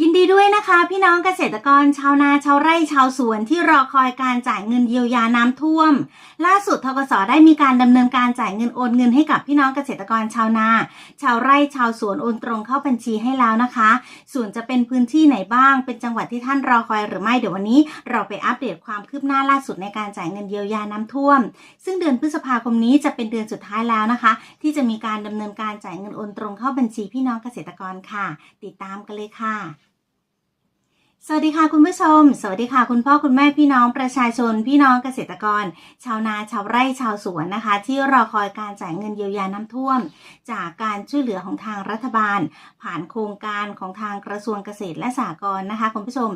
ยินดีด้วยนะคะพี่น้องเกษตรกรชาวนาชาวไร่ชาวสวนที่รอคอยการจ่ายเงินเยียวยาน้ำท่วม ล่าสุดทกสได้มีการดำเนินการจ่ายเงินโอนเงินให้กับพี่น้องเกษตรกรชาวนา ชาวไร่ชาวสวนโอนตรงเข้าบัญชีให้แล้วนะคะ ส่วนจะเป็นพื้นที่ไหนบ้าง เป็นจังหวัดที่ท่านรอคอยหรือไม่เดี๋ยววันนี้ เราไปอัปเดตความคืบหน้าล่าสุดในการจ่ายเงินเยียวยาน้ำท่วม ซึ่งเดือนพฤษภาคมนี้จะเป็นเดือนสุดท้ายแล้วนะคะ ที่จะมีการดำเนินการจ่ายเงินโอนตรงเข้าบัญชีพี่น้องเกษตรกรค่ะ ติดตามกันเลยค่ะ สวัสดีค่ะคุณผู้ชม สวัสดีค่ะคุณพ่อคุณแม่พี่น้องประชาชน พี่น้องเกษตรกร ชาวนาชาวไร่ชาวสวนนะคะ ที่รอคอยการจ่ายเงินเยียวยาน้ำท่วม จากการช่วยเหลือของทางรัฐบาล ผ่านโครงการของทางกระทรวงเกษตรและสหกรณ์นะคะ คุณผู้ชม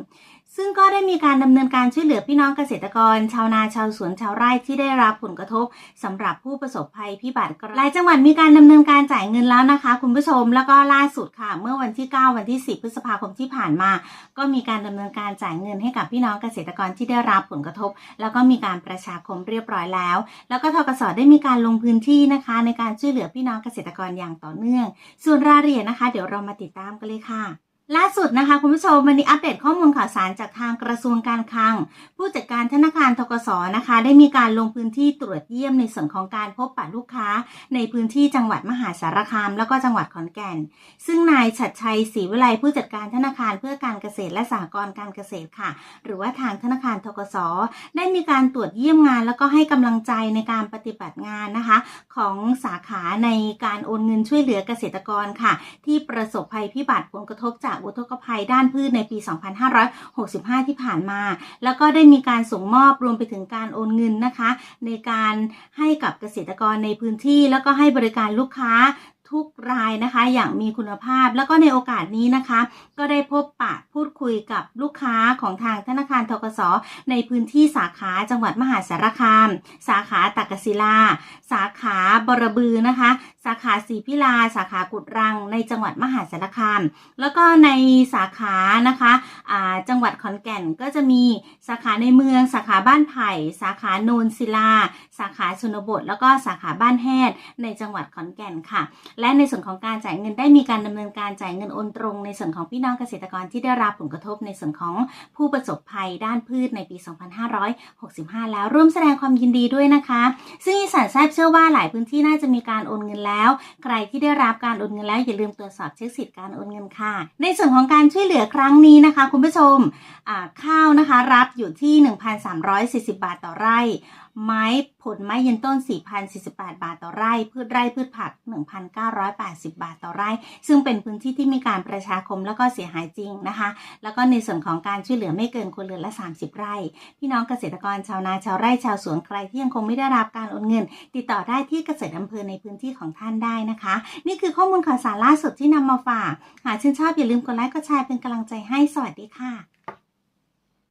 ซึ่งก็ได้มีการดำเนินการช่วยเหลือพี่น้องเกษตรกร ชาวนาชาวสวนชาวไร่ที่ได้รับผลกระทบสำหรับผู้ประสบภัยพิบัติหลายจังหวัดมีการดำเนินการจ่ายเงินแล้วนะคะ คุณผู้ชมแล้วก็ล่าสุดค่ะ เมื่อวันที่ 9 วันที่ 10 พฤษภาคมที่ผ่านมา ก็มีการดำเนินการจ่ายเงินให้กับพี่น้องเกษตรกรที่ได้รับผลกระทบ แล้วก็มีการประชาคมเรียบร้อยแล้ว แล้วก็ทกสได้มีการลงพื้นที่นะคะ ในการช่วยเหลือพี่น้องเกษตรกรอย่างต่อเนื่อง ส่วนรายละเอียดนะคะ เดี๋ยวเรามาติดตามกันเลยค่ะ ล่าสุดนะคะคุณผู้ชมวันนี้อัปเดตข้อมูลข่าวสารจากทางกระทรวงการคลัง ผู้จัดการธนาคารทกสนะคะ ได้มีการลงพื้นที่ตรวจเยี่ยมในส่วนของการพบปะลูกค้า ในพื้นที่จังหวัดมหาสารคาม แล้วก็จังหวัดขอนแก่น ซึ่งนายชัดชัยศรีวิไลผู้จัดการธนาคารเพื่อการเกษตรและสหกรณ์การเกษตรค่ะ หรือว่าทางธนาคารทกสได้มีการตรวจเยี่ยมงาน แล้วก็ให้กำลังใจในการปฏิบัติงานนะคะ ของสาขาในการโอนเงินช่วยเหลือเกษตรกรค่ะ ที่ประสบภัยพิบัติผลกระทบจากอุทกภัยด้านพืชในปี 2565 ที่ผ่านมา แล้วก็ได้มีการส่งมอบรวมไปถึงการโอนเงินนะคะ ในการให้กับเกษตรกรในพื้นที่ แล้วก็ให้บริการลูกค้าทุกรายนะคะอย่างมีคุณภาพแล้วก็ในโอกาสนี้นะคะ ก็ได้พบปะพูดคุยกับลูกค้าของทางธนาคารทกสในพื้นที่สาขาจังหวัดมหาสารคาม สาขาตักกศิลา สาขาบรบือนะคะสาขาศรีพิลา สาขากุดรัง ในจังหวัดมหาสารคาม แล้วก็ในสาขานะคะอ่าจังหวัดขอนแก่นก็จะมีสาขาในเมือง สาขาบ้านไผ่ สาขาโนนศิลา สาขาชนบท แล้วก็สาขาบ้านแฮดในจังหวัดขอนแก่นค่ะ และในส่วนของการจ่ายเงินได้มีการดำเนินการจ่ายเงินโอนตรง ในส่วนของพี่น้องเกษตรกรที่ได้รับผลกระทบในส่วนของผู้ประสบภัยด้านพืชในปี 2565 แล้วร่วมแสดงความยินดีด้วยนะคะ ซึ่งอีสานแซบเชื่อว่าหลายพื้นที่น่าจะมีการโอนเงินแล้วใครที่ได้รับการโอนเงินแล้วอย่าลืมตรวจสอบเช็คสิทธิ์การโอนเงินค่ะ ในส่วนของการช่วยเหลือครั้งนี้นะคะ คุณผู้ชมข้าวนะคะรับอยู่ที่ 1,340 บาทต่อไร่ไม้ผลไม้ยืนต้น 4,048 บาทต่อไร่ พืชไร่พืชผัก 1,980 บาทต่อไร่ ซึ่งเป็นพื้นที่ที่มีการประชาคมแล้วก็เสียหายจริงนะคะ แล้วก็ในส่วนของการช่วยเหลือไม่เกินคนเรือนละ 30 ไร่ พี่น้องเกษตรกรชาวนาชาวไร่ชาวสวนใครที่ยังคงไม่ได้รับการโอนเงิน ติดต่อได้ที่เกษตรอำเภอในพื้นที่ของท่านได้นะคะ นี่คือข้อมูลข่าวสารล่าสุดที่นำมาฝาก หากชื่นชอบอย่าลืมกดไลค์กดแชร์เป็นกำลังใจให้สวัสดีค่ะ